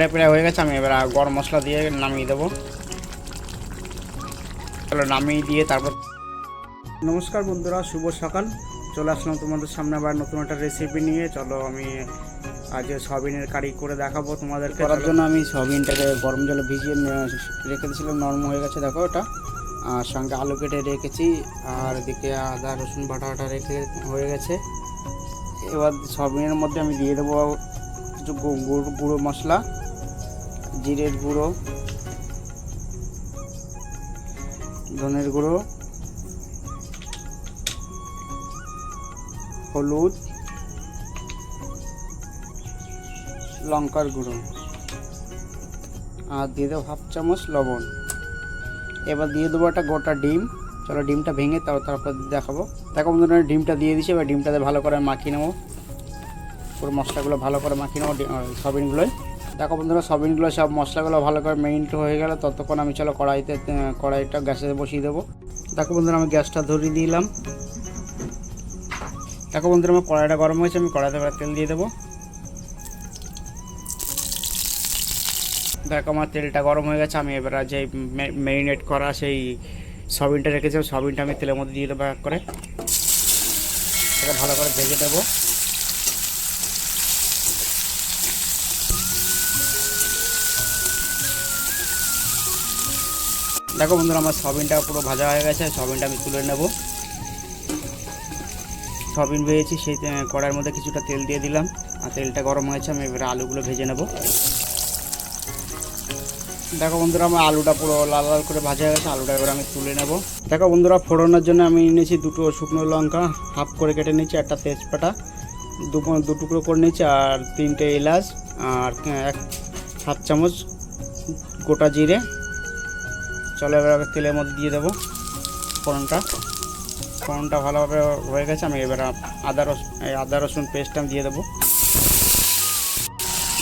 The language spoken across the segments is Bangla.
এটা প্রায় হয়ে গেছে আমি এবার গরম মশলা দিয়ে নামিয়ে দেবো। চলো নামিয়ে দিয়ে তারপর নমস্কার বন্ধুরা শুভ সকাল। চলে আসলাম তোমাদের সামনে আবার নতুন একটা রেসিপি নিয়ে। চলো আমি আজ সয়াবিনের কারি করে দেখাবো তোমাদের করার জন্য আমি সয়াবিনটাকে গরম জলে ভিজিয়ে রেখে দিয়েছিলাম নরম হয়ে গেছে দেখো ওটা আর সঙ্গে আলু কেটে রেখেছি আর এদিকে আদা রসুন বাটা বাটা রেখে হয়ে গেছে। এবার সয়াবিনের মধ্যে আমি দিয়ে দেবো কিছু গুঁড়ো গুঁড়ো মশলা। জিরের গুঁড়ো, ধনের গুঁড়ো, হলুদ, লঙ্কার গুঁড়ো, আর দিয়ে দেবো হাফ চামচ লবণ। এবার দিয়ে দেবো একটা গোটা ডিম। চলো ডিমটা ভেঙে তারপর দেখাবো। দেখো বন্ধুরা ডিমটা দিয়ে দিচ্ছি এবার ডিমটাতে ভালো করে মাখিয়ে নেব। পুরো মশলাগুলো ভালো করে মাখিয়ে নেব, সয়াবিনগুলোয়। দেখো বন্ধুরা সয়াবিনগুলো সব মশলাগুলো ভালো করে মেরিনেট হয়ে গেলে। ততক্ষণ আমি চলো কড়াইতে কড়াইটা গ্যাসে বসিয়ে দেবো। দেখো বন্ধুরা, আমি গ্যাসটা ধরিয়ে দিলাম দেখো বন্ধুরা, আমার কড়াইটা গরম হয়েছে, আমি কড়াইতে তেল দিয়ে দেবো। দেখো, আমার তেলটা গরম হয়ে গেছে, আমি এবার যে মেরিনেট করা সেই সয়াবিনটা রেখেছিলাম সয়াবিনটা আমি তেলের মধ্যে দিয়ে দেবো এক করে। এটা ভালো করে ভেজে দেবো দেখো বন্ধুরা, আমার সয়াবিনটা পুরো ভাজা হয়ে গেছে, সয়াবিনটা আমি তুলে নেব। সয়াবিন ভেজেছি সেই কড়াইয়ের মধ্যে কিছুটা তেল দিয়ে দিলাম। আর তেলটা গরম হয়েছে, আমি এবারে আলুগুলো ভেজে নেব। দেখো বন্ধুরা, আমার আলুটা পুরো লাল লাল করে ভাজা হয়ে গেছে, আলুটা এবার আমি তুলে নেব। দেখো বন্ধুরা, ফোড়নের জন্য আমি নিয়েছি দুটো শুকনো লঙ্কা, হাফ করে কেটে নিয়েছি, একটা তেজপাতা, দু দু টুকরো করে নিয়েছি, আর তিনটে এলাচ, আর এক হাফ চামচ গোটা জিরে চলো এবার তেলের মধ্যে দিয়ে দেবো ফোড়নটা। ফোড়নটা ভালোভাবে হয়ে গেছে, আমি এবার আদা রসুন এই আদা রসুন পেস্ট আমি দিয়ে দেবো।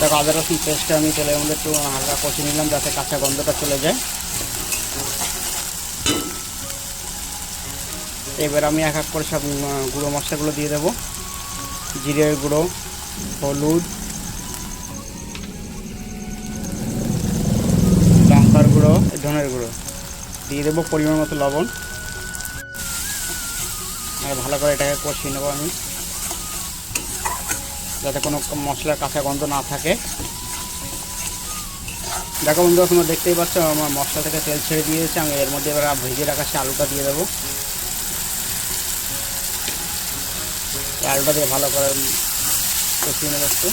দেখো, আদা রসুন পেস্টটা আমি তেলের মধ্যে একটু হালকা কষে নিলাম যাতে কাঁচা গন্ধটা চলে যায়। এবার আমি এক এক করে সব গুঁড়ো মশলাগুলো দিয়ে দেবো। জিরের গুঁড়ো, হলুদ, লঙ্কার গুঁড়ো, ধনের গুঁড়ো। দিয়ে দেবো পরিমাণ মতো লবণ। আর ভালো করে এটাকে কষিয়ে নেব আমি। যাতে কোনো মশলার কাঁচা গন্ধ না থাকে। দেখো বন্ধু তোমরা দেখতেই পাচ্ছ, আমার মশলা থেকে তেল ছেড়ে দিয়েছে। আমি এর মধ্যে এবার ভেজে রাখা সে আলুটা দিয়ে দেবো। আলুটা দিয়ে ভালো করে কষিয়ে নেব একটু।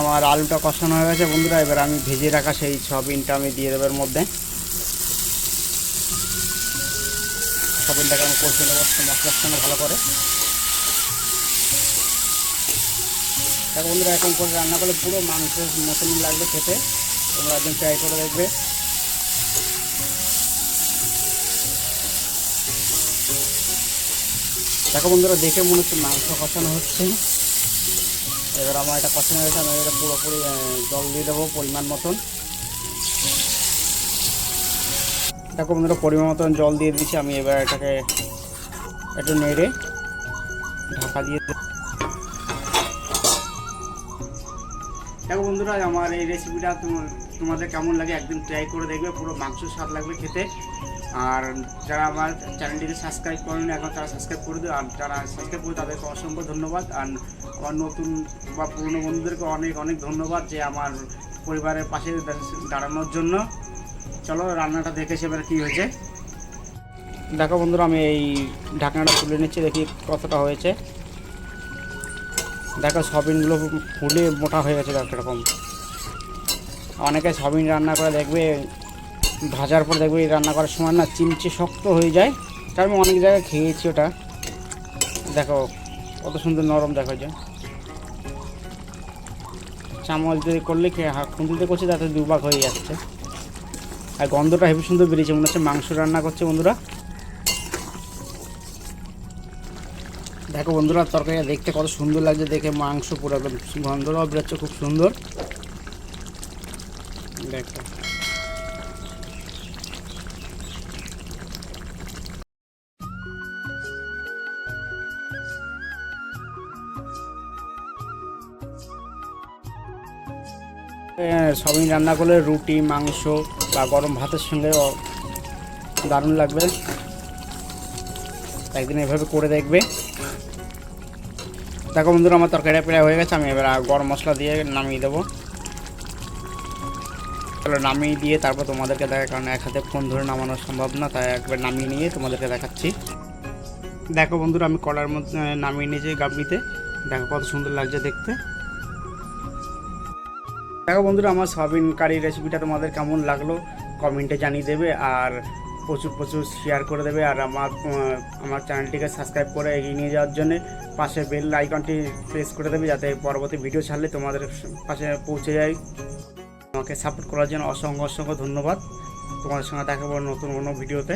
আমার আলুটা কষানো হয়ে গেছে। বন্ধুরা, এবার আমি ভেজে রাখা সেই সয়াবিনটা আমি দিয়ে দেবো এর মধ্যে। সয়াবিনটাকে আমি কষিয়ে নেব মশলার সঙ্গে ভালো করে। দেখো বন্ধুরা এরকম করে রান্না করলে পুরো মাংসের মতনই লাগবে খেতে। তোমরা একদম ট্রাই করে দেখবে। দেখো বন্ধুরা, দেখে মনে হচ্ছে মাংস কষানো হচ্ছে। এবার আমার এটা কষানো হয়েছে, আমি এটা পুরোপুরি জল দিয়ে দেবো পরিমাণ মতন দেখো বন্ধুরা, পরিমাণ মতন জল দিয়ে দিচ্ছি আমি এবার এটাকে একটু নেড়ে ঢাকা দিয়ে। দেখো বন্ধুরা, আমার এই রেসিপিটা তোমাদের কেমন লাগে একদিন ট্রাই করে দেখবে, পুরো মাংস স্বাদ লাগবে খেতে আর যারা আমার চ্যানেলটিকে সাবস্ক্রাইব করেন, এখন তারা সাবস্ক্রাইব করে দেবে আর যারা সাবস্ক্রাইব করে তাদেরকে অসংখ্য ধন্যবাদ। আর আমার নতুন বা পুরনো বন্ধুদেরকে অনেক অনেক ধন্যবাদ যে আমার পরিবারের পাশে দাঁড়ানোর জন্য। চলো, রান্নাটা দেখে এবার কী হয়েছে। দেখো বন্ধুরা, আমি এই ঢাকনাটা তুলে নিচ্ছি, দেখি কতটা হয়েছে। দেখো সবিনগুলো ফুলে মোটা হয়ে গেছে, দেখো এরকম। অনেকে সবিন রান্না করে দেখবে ভাজার পর দেখবে এই রান্না করার সময় না চিমচে শক্ত হয়ে যায়। তার আমি অনেক জায়গায় খেয়েছি ওটা। দেখো, কত সুন্দর নরম দেখা যায় চামচ দিয়ে করলে হা খুন্তিতে করছে, তাতে দুভাগ হয়ে যাচ্ছে। আর গন্ধটা হেবি সুন্দর বেরিয়েছে, মনে হচ্ছে মাংস রান্না করছে বন্ধুরা। দেখো বন্ধুরা, তরকারিটা দেখতে কত সুন্দর লাগছে দেখে, মাংস পুরো একদম গন্ধটাও বেরোচ্ছে, খুব সুন্দর। দেখো। সবই রান্না করলে রুটি, মাংস বা গরম ভাতের সঙ্গে দারুণ লাগবে। একদিন এভাবে করে দেখবে। দেখো বন্ধুরা, আমার তরকারিটা প্রায় হয়ে গেছে, আমি এবার গরম মশলা দিয়ে নামিয়ে দেবো। তাহলে নামিয়ে দিয়ে তারপর তোমাদেরকে দেখা কারণ এক হাতে ফোন ধরে নামানো সম্ভব না, তাই একবার নামিয়ে নিয়ে তোমাদেরকে দেখাচ্ছি। দেখো বন্ধুরা, আমি কলার মধ্যে নামিয়ে নিয়েছি গাবলিতে দেখো কত সুন্দর লাগছে দেখতে। দেখো বন্ধুরা, আমার সয়াবিন কারি রেসিপিটা তোমাদের কেমন লাগল কমেন্টে জানিয়ে দেবে আর প্রচুর প্রচুর শেয়ার করে দেবে আর আমার আমার চ্যানেলটিকে সাবস্ক্রাইব করে এগিয়ে নিয়ে যাওয়ার জন্য পাশে বেল আইকনটি প্রেস করে দেবে যাতে পরবর্তী ভিডিও ছাড়লে তোমাদের পাশে পৌঁছে যায়। আমাকে সাপোর্ট করার জন্য অসংখ্য অসংখ্য ধন্যবাদ। তোমাদের সঙ্গে দেখাবো নতুন কোনো ভিডিওতে